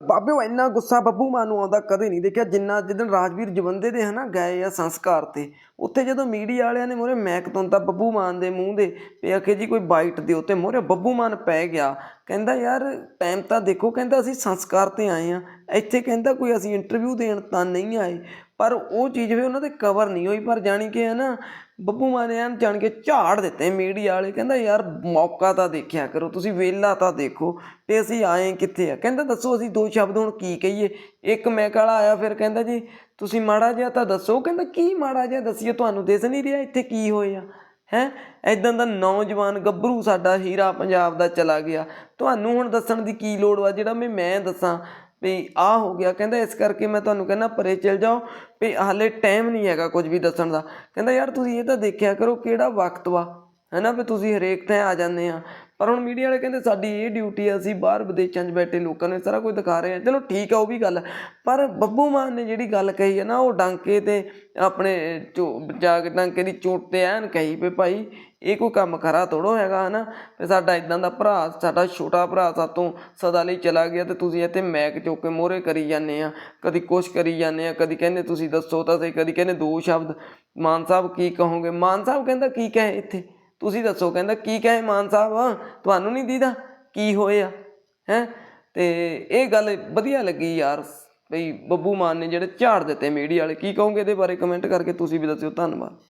ਬਾਬੇ ਉਹ ਇੰਨਾ ਗੁੱਸਾ ਬੱਬੂ ਮਾਨ ਨੂੰ ਆਉਂਦਾ ਕਦੇ ਨਹੀਂ ਦੇਖਿਆ, ਜਿੰਨਾ ਜਿੱਦਣ ਰਾਜਵੀਰ ਜਵੰਦੇ ਦੇ ਹਨਾ ਗਏ ਆ ਸੰਸਕਾਰ ਤੇ, ਉੱਥੇ ਜਦੋਂ ਮੀਡੀਆ ਵਾਲਿਆਂ ਨੇ ਮੋਰੇ ਮੈਕ ਤੁੰਤਾ ਬੱਬੂ ਮਾਨ ਦੇ ਮੂੰਹ ਦੇ ਵੀ ਆਖੇ ਜੀ ਕੋਈ ਬਾਈਟ ਦਿਓ ਤੇ ਮੋਰੇ ਬੱਬੂ ਮਾਨ ਪੈ ਗਿਆ। ਕਹਿੰਦਾ, ਯਾਰ ਟਾਈਮ ਤਾਂ ਦੇਖੋ, ਕਹਿੰਦਾ, ਅਸੀਂ ਸੰਸਕਾਰ ਤੇ ਆਏ ਆ ਇੱਥੇ ਕਹਿੰਦਾ, ਕੋਈ ਅਸੀਂ ਇੰਟਰਵਿਊ ਦੇਣ ਤਾਂ ਨਹੀਂ ਆਏ। ਪਰ ਉਹ ਚੀਜ਼ ਵੀ ਉਹਨਾਂ ਦੇ ਕਵਰ ਨਹੀਂ ਹੋਈ। ਪਰ ਜਾਣੀ ਕਿ ਹੈ ਨਾ ਬੱਬੂ ਮਾਨ ਨੇ ਐਨ ਜਾਣ ਕੇ ਝਾੜ ਦਿੱਤੇ ਮੀਡੀਆ ਵਾਲੇ। ਕਹਿੰਦਾ, ਯਾਰ, ਮੌਕਾ ਤਾਂ ਦੇਖਿਆ ਕਰੋ, ਤੁਸੀਂ ਵੇਲਾ ਤਾਂ ਦੇਖੋ ਤੇ ਅਸੀਂ ਆਏ ਕਿੱਥੇ ਆ? ਕਹਿੰਦਾ, ਦੱਸੋ, ਅਸੀਂ ਦੋ ਸ਼ਬਦ ਹੁਣ ਕੀ ਕਹੀਏ? ਇੱਕ ਮੈਕ ਵਾਲਾ ਆਇਆ, ਫਿਰ ਕਹਿੰਦਾ ਜੀ, ਤੁਸੀਂ ਮਾੜਾ ਜਿਹਾ ਤਾਂ ਦੱਸੋ। ਕਹਿੰਦਾ, ਕੀ ਮਾੜਾ ਜਿਹਾ ਦੱਸੀਏ? ਤੁਹਾਨੂੰ ਦਿਸ ਨਹੀਂ ਰਿਹਾ ਇੱਥੇ ਕੀ ਹੋਇਆ? ਹੈ? ਐਦਾਂ ਦਾ ਨੌਜਵਾਨ ਗੱਭਰੂ ਸਾਡਾ ਹੀਰਾ ਪੰਜਾਬ ਦਾ ਚਲਾ ਗਿਆ। ਤੁਹਾਨੂੰ ਹੁਣ ਦੱਸਣ ਦੀ ਕੀ ਲੋੜ ਵਾ? ਜਿਹੜਾ ਮੈਂ ਮੈਂ ਦੱਸਾਂ ਵੀ ਆ ਹੋ ਗਿਆ। ਕਹਿੰਦਾ ਇਸ ਕਰਕੇ ਮੈਂ ਤੁਹਾਨੂੰ ਕਹਿੰਦਾ ਪਰੇ ਚਲ ਜਾਓ ਵੀ ਹਾਲੇ ਟਾਈਮ ਨਹੀਂ ਹੈਗਾ ਕੁਝ ਵੀ ਦੱਸਣ ਦਾ। ਕਹਿੰਦਾ ਯਾਰ ਤੁਸੀਂ ਇਹ ਤਾਂ ਦੇਖਿਆ ਕਰੋ ਕਿਹੜਾ ਵਕਤ ਵਾ। ਹੈਨਾ ਵੀ ਤੁਸੀਂ ਹਰੇਕ ਥਾਂ ਆ ਜਾਂਦੇ ਆ। ਪਰ ਹੁਣ ਮੀਡੀਆ ਵਾਲੇ ਕਹਿੰਦੇ ਸਾਡੀ ਇਹ ਡਿਊਟੀ ਆ, ਅਸੀਂ ਬਾਹਰ ਵਿਦੇਸ਼ਾਂ 'ਚ ਬੈਠੇ ਲੋਕਾਂ ਨੂੰ ਸਾਰਾ ਕੁਝ ਦਿਖਾ ਰਹੇ ਆ ਚਲੋ ਠੀਕ ਆ, ਉਹ ਵੀ ਗੱਲ ਹੈ। ਪਰ ਬੱਬੂ ਮਾਨ ਨੇ ਜਿਹੜੀ ਗੱਲ ਕਹੀ ਹੈ ਨਾ, ਉਹ ਡਾਂਕੇ ਤੇ ਆਪਣੇ ਚੋ ਜਾ ਕੇ ਡਾਂਕੇ ਦੀ ਚੋਟ ਤੇ ਐਨ ਕਹੀ ਵੀ ਭਾਈ, ਇਹ ਕੋਈ ਕੰਮ ਖਰਾ ਥੋੜੋ ਹੈਗਾ, ਹਨਾ? ਤੇ ਸਾਡਾ ਇਦਾਂ ਦਾ ਭਰਾ, ਸਾਡਾ ਛੋਟਾ ਭਰਾ ਸਾਤੋਂ ਸਦਾ ਲਈ ਚਲਾ ਗਿਆ ਤੇ ਤੁਸੀਂ ਇੱਥੇ ਮੈਕ ਚੁੱਕ ਕੇ ਮੋਹਰੇ ਕਰੀ ਜਾਂਦੇ ਆ। ਕਦੀ ਕੁਛ ਕਰੀ ਜਾਂਦੇ ਆ, ਕਦੀ ਕਹਿੰਦੇ ਤੁਸੀਂ ਦੱਸੋ ਤਾਂ ਸਹੀ, ਕਦੀ ਕਹਿੰਦੇ ਦੋ ਸ਼ਬਦ। ਮਾਨ ਸਾਹਿਬ ਕੀ ਕਹੋਗੇ? ਮਾਨ ਸਾਹਿਬ ਕਹਿੰਦਾ ਕੀ ਕਹੇ ਇੱਥੇ? ਤੁਸੀਂ ਦੱਸੋ, ਕਹਿੰਦਾ, ਕੀ ਕਹੇ ਮਾਨ ਸਾਹਿਬ? ਤੁਹਾਨੂੰ ਨਹੀਂ ਦੀਦਾ? ਕੀ ਹੋਇਆ? ਹੈ? ਤੇ ਇਹ ਗੱਲ ਵਧੀਆ ਲੱਗੀ ਯਾਰ, ਬਈ ਬੱਬੂ ਮਾਨ ਨੇ ਜਿਹੜੇ ਝਾੜ ਦਿੱਤੇ ਮੀਡੀਆ ਵਾਲੇ, ਕੀ ਕਹੋਗੇ ਇਹਦੇ ਬਾਰੇ? ਕਮੈਂਟ ਕਰਕੇ ਤੁਸੀਂ ਵੀ ਦੱਸਿਓ, ਧੰਨਵਾਦ।